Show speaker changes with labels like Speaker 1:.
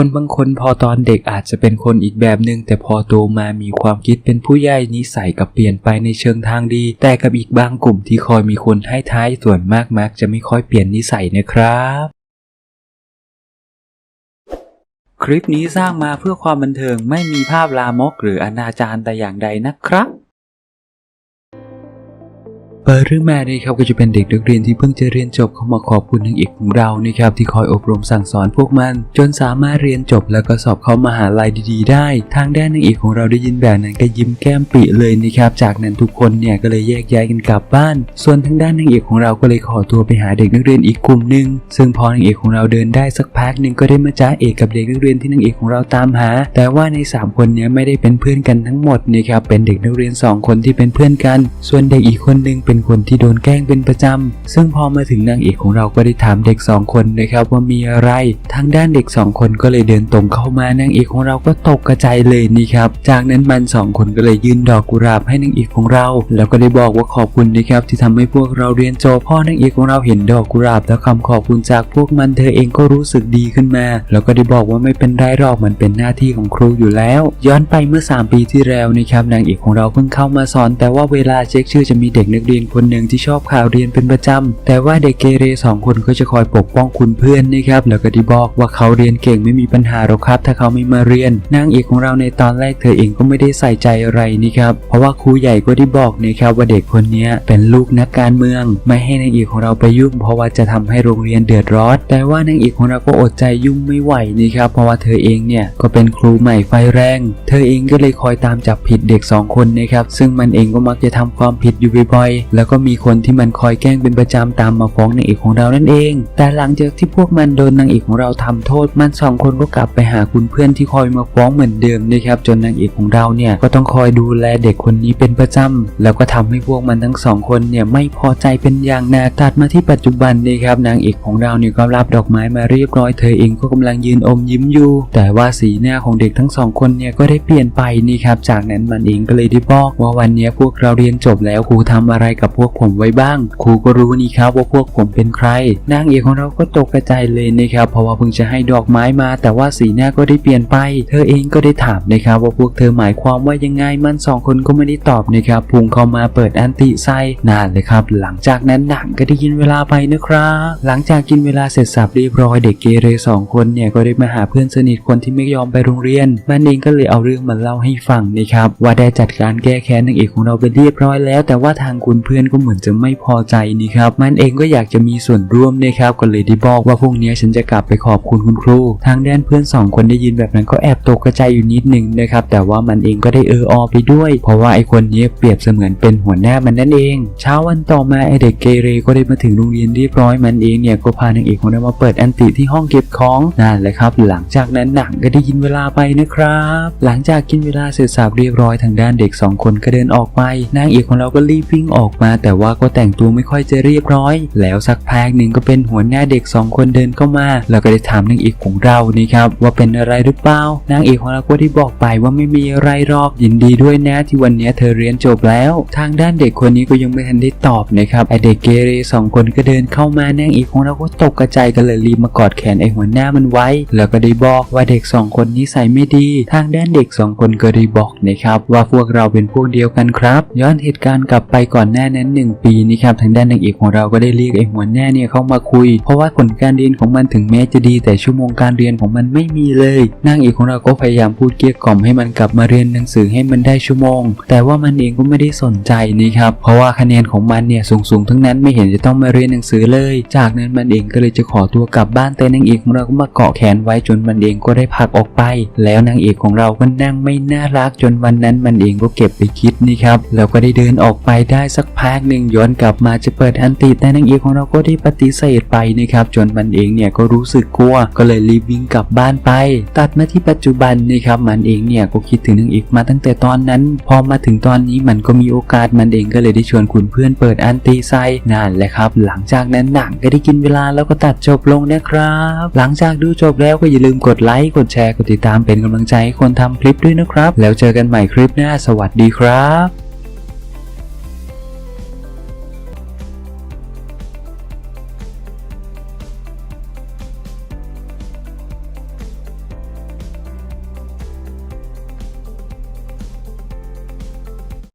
Speaker 1: คนบางคนพอตอนเด็กอาจจะเป็นคนอีกแบบหนึ่งแต่พอโตมามีความคิดเป็นผู้ใหญ่นิสัยกับเปลี่ยนไปในเชิงทางดี แต่กับอีกบางกลุ่มที่คอยมีคนให้ท้ายส่วนมากมักจะไม่ค่อยเปลี่ยนนิสัยนะครับคลิปนี้สร้างมาเพื่อความบันเทิงไม่มีภาพลามกหรืออนาจารแต่อย่างใดนะครับ ปิดเรื่องมาเลยครับก็จะเป็นเด็กนักเรียนที่เพิ่งจะเรียนจบเข้ามาขอบคุณนางเอกของเรานะครับที่คอยอบรมสั่งสอนพวกมัน จนสามารถเรียนจบแล้วก็สอบเข้ามหาลัยดีๆ ได้ ทางด้านนางเอกของเราได้ยินแบบนั้นก็ยิ้มแก้มปิเลยนะครับจากนั้นทุกคนเนี่ยก็เลยแยกย้ายกันกลับบ้าน ส่วนทางด้านนางเอกของเราก็เลยขอตัวไปหาเด็กนักเรียนอีกกลุ่มหนึ่งซึ่งพอนางเอกของเราเดินได้สักพักหนึ่งก็ได้มาจ้าเอกกับเด็กนักเรียนที่นางเอกของเราตามหา แต่ว่าในสามคนนี้ไม่ได้เป็นเพื่อนกันทั้งหมดนะครับเป็นเด็กนักเรียนสองคนที่เป็นเพื่อนกัน ส่วนเด็กอีกคนนึงเป็นคนที่โดนแกล้งเป็นประจำ ซึ่งพอมาถึงนางเอกของเราก็ได้ถามเด็กสองคนนะครับว่ามีอะไร ทางด้านเด็กสองคนก็เลยเดินตรงเข้ามานางเอกของเราก็ตกกระจายเลยนี่ครับ จากนั้นมันสองคนก็เลยยื่นดอกกุหลาบให้นางเอกของเรา แล้วก็ได้บอกว่าขอบคุณนะครับที่ทำให้พวกเราเรียนจบพ่อนางเอกของเราเห็นดอกกุหลาบแล้วคำขอบคุณจากพวกมันเธอเองก็รู้สึกดีขึ้นมา แล้วก็ได้บอกว่าไม่เป็นไรหรอกมันเป็นหน้าที่ของครูอยู่แล้ว ย้อนไปเมื่อ 3 ปีที่แล้วนะครับนางเอกของเราเพิ่งเข้ามาสอน แต่ว่าเวลาเช็คชื่อจะมีเด็กนักเรียนคนหนึ่งที่ชอบข่าวเรียนเป็นประจำ แต่ว่าเด็กเกเรสองคนก็จะคอยปกป้องคุณเพื่อนนะครับ แล้วก็ได้บอกว่าเขาเรียนเก่งไม่มีปัญหาหรอกครับ ถ้าเขาไม่มาเรียน นางเอกของเราในตอนแรกเธอเองก็ไม่ได้ใส่ใจอะไรนี่ครับ เพราะว่าครูใหญ่ก็ได้บอกนะครับว่าเด็กคนนี้เป็นลูกนักการเมือง ไม่ให้นางเอกของเราไปยุ่ง เพราะว่าจะทำให้โรงเรียนเดือดร้อน แต่ว่านางเอกของเราก็อดใจยุ่งไม่ไหวนี่ครับ เพราะว่าเธอเองเนี่ยก็เป็นครูใหม่ไฟแรง เธอเองก็เลยคอยตามจับผิดเด็กสองคนนะครับ ซึ่งมันเองก็มักจะทำความผิดอยู่บ่อยๆแล้วก็มีคนที่มันคอยแกล้งเป็นประจำตามมาฟ้องนางเอกของเรานั่นเอง แต่หลังจากที่พวกมันโดนนางเอกของเราทำโทษ มันสองคนก็กลับไปหาคุณเพื่อนที่คอยมาฟ้องเหมือนเดิมนะครับจนนางเอกของเราเนี่ยก็ต้องคอยดูแลเด็กคนนี้เป็นประจำแล้วก็ทำให้พวกมันทั้งสองคนเนี่ยไม่พอใจเป็นอย่างหนักตัดมาที่ปัจจุบันนะครับนางเอกของเราเนี่ยก็รับดอกไม้มาเรียบร้อยเธอเองก็กำลังยืนอมยิ้มอยู่ แต่ว่าสีหน้าของเด็กทั้งสองคนเนี่ยก็ได้เปลี่ยนไปนี่ครับจากนั้นมันเองก็เลยได้บอกว่าวันนี้พวกเราเรียนจบแล้วครูทำอะไรกับพวกผมไว้บ้าง ครูก็รู้นี่ครับว่าพวกผมเป็นใคร นางเอกของเราก็ตกกระจายเลยนะครับ เพราะว่าเพิ่งจะให้ดอกไม้มา แต่ว่าสีหน้าก็ได้เปลี่ยนไป เธอเองก็ได้ถามนะครับว่าพวกเธอหมายความว่ายังไง มันสองคนก็ไม่ได้ตอบนะครับ พุงเข้ามาเปิดแอนติไซนานเลยครับ หลังจากนั้นหนังก็ได้กินเวลาไปนะครับ หลังจากกินเวลาเสร็จสับเรียบร้อยเด็กเกเรสองคนเนี่ยก็ได้มาหาเพื่อนสนิทคนที่ไม่ยอมไปโรงเรียน มันเองก็เลยเอาเรื่องมาเล่าให้ฟังนะครับ ว่าได้จัดการแก้แค้นนางเอกของเราไปเรียบร้อยแล้ว แต่ว่าทางคุณเพื่อนก็เหมือนจะไม่พอใจนี่ครับ มันเองก็อยากจะมีส่วนร่วมนะครับก็เลยได้บอกว่าพรุ่งนี้ฉันจะกลับไปขอบคุณคุณครู ทางด้านเพื่อนสองคนได้ยินแบบนั้นก็แอบตกกระจายอยู่นิดนึงนะครับ แต่ว่ามันเองก็ได้เอออไปด้วย เพราะว่าไอคนนี้เปรียบเสมือนเป็นหัวหน้ามันนั่นเอง เช้าวันต่อมาไอเด็กเกเรก็ได้มาถึงโรงเรียนเรียบร้อยมันเองเนี่ยก็พานางเอกของเรามาเปิดแอนติที่ห้องเก็บของนั่นแหละครับ หลังจากนั้นหนังก็ได้ยินเวลาไปนะครับ หลังจากกินเวลาเสร็จสับเรียบร้อยทางด้านเด็กสองคนก็เดินออกไปนางเอกของเราก็รีบวิ่งออกมาแต่ว่าก็แต่งตัวไม่ค่อยจะเรียบร้อย แล้วสักพักหนึ่งก็เป็นหัวหน้าเด็กสองคนเดินเข้ามา แล้วก็ได้ถามนางเอกของเรานี่ครับว่าเป็นอะไรหรือเปล่านางเอกของเราก็ได้บอกไปว่าไม่มีอะไรหรอกยินดีด้วยนะที่วันนี้เธอเรียนจบแล้ว ทางด้านเด็กคนนี้ก็ยังไม่ทันได้ตอบนะครับไอเด็กเกเรสองคนก็เดินเข้ามานางเอกของเราก็ตกกระจายกันเลยรีบมากอดแขนไอหัวหน้ามันไว้ แล้วก็ได้บอกว่าเด็กสองคนนิสัยไม่ดี ทางด้านเด็กสองคนก็ได้บอกนะครับว่าพวกเราเป็นพวกเดียวกันครับ ย้อนเหตุการณ์กลับไปก่อนหน้านั้นหนึ่งปีนี่ครับทางด้านนางเอกของเราก็ได้เรียกไอ้หัวหน้าเนี่ยเข้ามาคุย เพราะว่าผลการเรียนของมันถึงแม้จะดี แต่ชั่วโมงการเรียนของมันไม่มีเลยนางเอกของเราก็พยายามพูดเกลี้ยกล่อมให้มันกลับมาเรียนหนังสือให้มันได้ชั่วโมง แต่ว่ามันเองก็ไม่ได้สนใจนี่ครับเพราะว่าคะแนนของมันเนี่ยสูงๆทั้งนั้นไม่เห็นจะต้องมาเรียนหนังสือเลย จากนั้นมันเองก็เลยจะขอตัวกลับบ้านแต่นางเอกของเราก็มาเกาะแขนไว้จนมันเองก็ได้พักออกไป แล้วนางเอกของเราก็นั่งไม่น่ารักจนวันนั้นมันเองก็เก็บไปคิดนี่ครับแล้วก็ได้เดินออกไปได้สักพักหนึ่งย้อนกลับมาจะเปิดอันติแต่นางเอกของเราก็ได้ปฏิเสธไปนะครับจนมันเองเนี่ยก็รู้สึกกลัว ก็เลยรีบวิ่งกลับบ้านไป ตัดมาที่ปัจจุบันนะครับมันเองเนี่ยก็คิดถึงนางเอกมาตั้งแต่ตอนนั้น พอมาถึงตอนนี้มันก็มีโอกาสมันเองก็เลยได้ชวนคุณเพื่อนเปิดอันติไซนั่นแหละครับ หลังจากนั้นหนังก็ได้กินเวลาแล้วก็ตัดจบลงนะครับ หลังจากดูจบแล้วก็อย่าลืมกดไลค์กดแชร์กดติดตามเป็นกำลังใจให้คนทำคลิปด้วยนะครับ แล้วเจอกันใหม่คลิปหน้าสวัสดีครับ